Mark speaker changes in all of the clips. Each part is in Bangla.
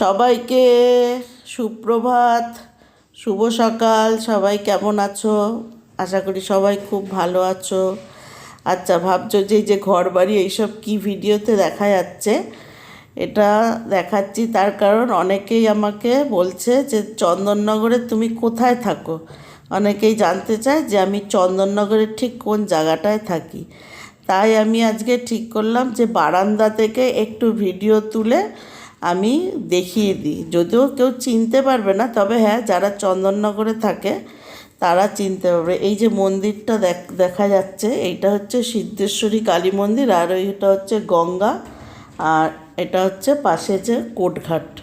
Speaker 1: সবাইকে সুপ্রভাত, শুভ সকাল, সবাই কেমন আছো? আশা করি সবাই খুব ভালো আছো। আচ্ছা ভাবছ যে যে ঘর বাড়ি এইসব কী ভিডিওতে দেখা যাচ্ছে? এটা দেখাচ্ছি তার কারণ অনেকেই আমাকে বলছে যে চন্দননগরে তুমি কোথায় থাকো? অনেকেই জানতে চায় যে আমি চন্দননগরের ঠিক কোন জায়গাটায় থাকি। তাই আমি আজকে ঠিক করলাম যে বারান্দা থেকে একটু ভিডিও তুলে আমি দেখিয়ে দিই। যদিও কেউ চিনতে পারবে না, তবে হ্যাঁ যারা চন্দননগরে থাকে, তারা চিনতে পারবে। এই যে মন্দিরটা দেখ- যাচ্ছে, এইটা হচ্ছে সিদ্ধেশ্বরী কালী মন্দির, আর এইটা হচ্ছে গঙ্গা, আর এটা হচ্ছে পাশে যে কোটঘাট।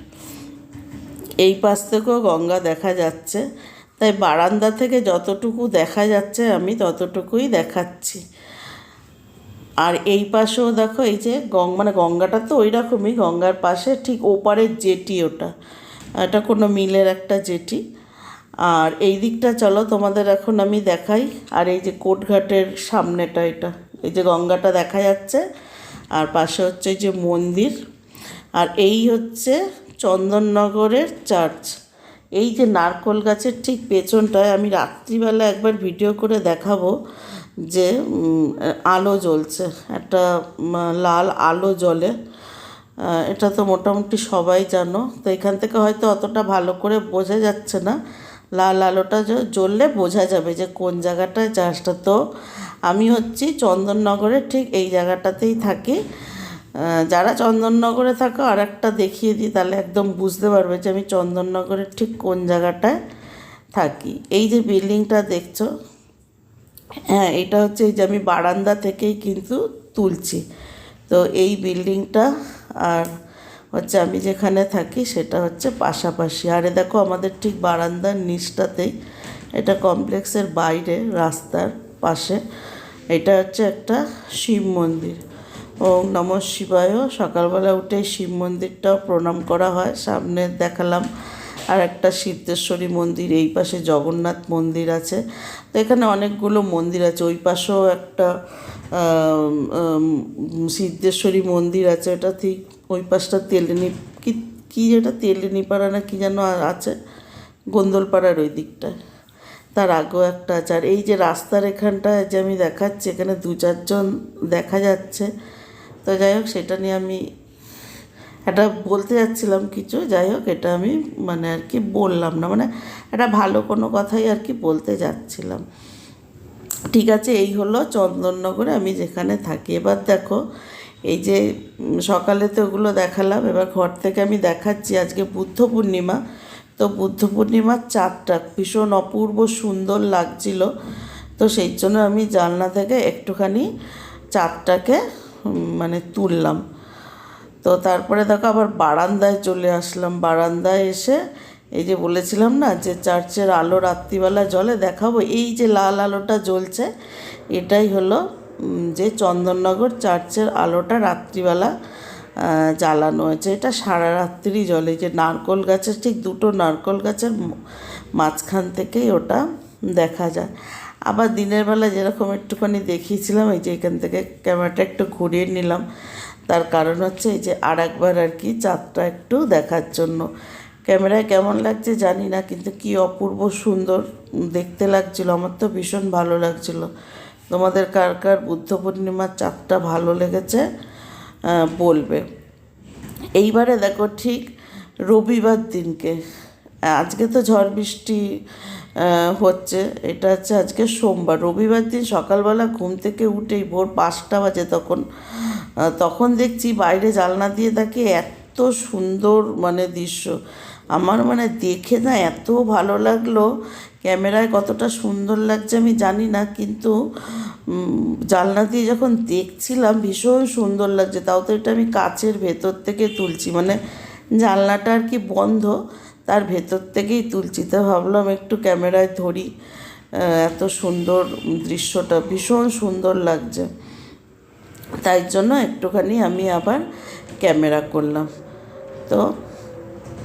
Speaker 1: এই পাশ থেকেও গঙ্গা দেখা যাচ্ছে। তাই বারান্দা থেকে যতটুকু দেখা যাচ্ছে, আমি ততটুকুই দেখাচ্ছি। আর এই পাশেও দেখো এই যে গঙ্গা মানে গঙ্গাটা তো ওই রকমই, গঙ্গার পাশে ঠিক ওপারের জেটি ওটা। এটা কোনো মিলের একটা জেটি। আর এই দিকটা চলো তোমাদের এখন আমি দেখাই। আর এই যে কোটঘাটের সামনেটা এটা, এই যে গঙ্গাটা দেখা যাচ্ছে। আর পাশে হচ্ছে যে মন্দির। আর এই হচ্ছে চন্দননগরের চার্চ। এই যে নারকোল গাছের ঠিক পেছনটায় আমি রাত্রিবেলা একবার ভিডিও করে দেখাবো। যে আলো জ্বলছে, একটা লাল আলো জ্বলে এটা তো মোটামুটি সবাই জানো। তো এখান থেকে হয়তো অতটা ভালো করে বোঝা যাচ্ছে না। লাল আলোটা জ্বললে বোঝা যাবে যে কোন জায়গাটায় চাষটা তো আমি হচ্ছি চন্দননগরের ঠিক এই জায়গাটাতেই থাকি। যারা চন্দননগরে থাকো আর একটা দেখিয়ে দিই, তাহলে একদম বুঝতে পারবে যে আমি চন্দননগরের ঠিক কোন জায়গাটায় থাকি। এই যে বিল্ডিংটা দেখছ হ্যাঁ এটা হচ্ছে এই যে আমি বারান্দা থেকেই কিন্তু তুলছি। তো এই বিল্ডিংটা আর হচ্ছে আমি যেখানে থাকি সেটা হচ্ছে পাশাপাশি। আরে দেখো আমাদের ঠিক বারান্দার নিচটাতেই এটা কমপ্লেক্সের বাইরে রাস্তার পাশে। এটা হচ্ছে একটা শিব মন্দির। ওম নম শিবায়। সকালবেলা উঠে শিব মন্দিরটাও প্রণাম করা হয়। সামনে দেখালাম আর একটা সিদ্ধেশ্বরী মন্দির, এই পাশে জগন্নাথ মন্দির আছে। তো এখানে অনেকগুলো মন্দির আছে, ওই পাশেও একটা সিদ্ধেশ্বরী মন্দির আছে, এটা ঠিক ওই পাশটা তেলেনি, কি, কী যেটা তেলেনি পাড়া না কি যেন আছে, গোন্দলপাড়ার ওই দিকটায়। তার আগেও একটা আছে। আর এই যে রাস্তার এখানটায় যে আমি দেখাচ্ছি, এখানে দু চারজন দেখা যাচ্ছে। তো যাই হোক, সেটা নিয়ে আমি এটা বলতে যাচ্ছিলাম কিছু, যাই হোক, এটা আমি মানে আর কি বললাম না মানে এটা ভালো কোনো কথাই আর কি বলতে যাচ্ছিলাম। ঠিক আছে, এই হলো চন্দননগরে, আমি যেখানে থাকি। এবার দেখো, এই যে সকালে তো ওগুলো দেখালাম, এবার ঘর থেকে আমি দেখাচ্ছি আজকে বুদ্ধ পূর্ণিমা। তো বুদ্ধ পূর্ণিমার চাঁদটা ভীষণ অপূর্ব সুন্দর লাগছিল। তো সেই জন্য আমি জানলা থেকে একটুখানি চাঁদটাকে মানে তুললাম। তো তারপরে দেখো আবার বারান্দায় চলে আসলাম। বারান্দায় এসে এই যে বলেছিলাম না যে চার্চের আলো রাত্রিবেলা জলে দেখাবো এই যে লাল আলোটা জ্বলছে, এটাই হলো যে চন্দননগর চার্চের আলোটা রাত্রিবেলা জ্বালানো হয়েছে। এটা সারা রাত্রি জলে যে নারকোল গাছের, ঠিক দুটো নারকোল গাছের মাঝখান থেকেই ওটা দেখা যায়। আবার দিনের বেলা যেরকম একটুখানি দেখিয়েছিলাম, এই যে এখান থেকে ক্যামেরাটা একটু ঘুরিয়ে নিলাম। তার কারণ হচ্ছে এই যে আর একবার আর কি চাঁদটা একটু দেখার জন্য। ক্যামেরায় কেমন লাগছে জানি না, কিন্তু কি অপূর্ব সুন্দর দেখতে লাগছিল। আমার তো ভীষণ ভালো লাগছিল। তোমাদের কার কার বুদ্ধ পূর্ণিমার চাঁদটা ভালো লেগেছে বলবে। এইবারে দেখো ঠিক রবিবার দিনকে। আজকে তো ঝড় বৃষ্টি হচ্ছে। এটা হচ্ছে আজকে সোমবার। রবিবার দিন সকালবেলা ঘুম থেকে উঠেই ভোর পাঁচটা বাজে তখন তখন দেখছি বাইরে জানলা দিয়ে তাকে এত সুন্দর মানে দৃশ্য। আমার মানে দেখে না এত ভালো লাগল। ক্যামেরায় কতটা সুন্দর লাগছে আমি জানি না, কিন্তু জানলা দিয়ে যখন দেখছিলাম ভীষণ সুন্দর লাগছে। তাও তো এটা আমি কাচের ভেতর থেকে তুলছি। মানে জানলাটা আর কি বন্ধ, তার ভেতর থেকেই তুলছি। তো ভাবলাম একটু ক্যামেরায় ধরি এত সুন্দর দৃশ্যটা। ভীষণ সুন্দর লাগছে। তাই জন্য একটুখানি আমি আবার ক্যামেরা করলাম। তো